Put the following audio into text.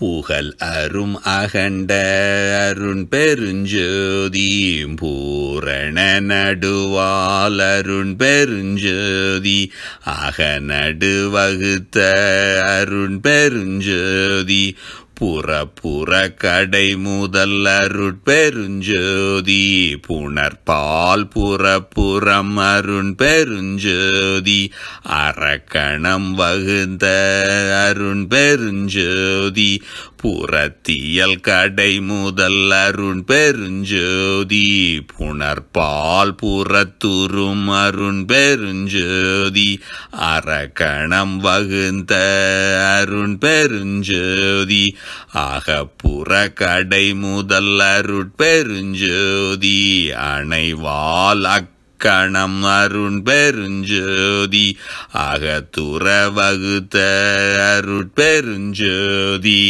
புகழ் அரும் அகண்ட அருண் பெருஞ்சோதி பூரண நடுவால் அருண் பெருஞ்சோதி அகநடு வகுத்த அருண் பெருஞ்சோதி புற புற கடை முதல் அருட்பெருஞ்சோதி புணர்பால் புற புறம் அருண் பெருஞ்சோதி அரக்கணம் வகுந்த அருண் பெருஞ்சோதி புறத்தியல் கடை முதல் அருண் பெருஞ்சோதி புணர்பால் புறத்துரும் அருண் பெருஞ்சோதி அரக்கணம் வகுந்த அருண் பெருஞ்சோதி அகப்புற கடை முதல் அருட்பெருஞ்சோதி அணைவால் அக்கணம் அருண் பெருஞ்சோதி அகத்துற வகுத்த அருட்பெருஞ்சோதி.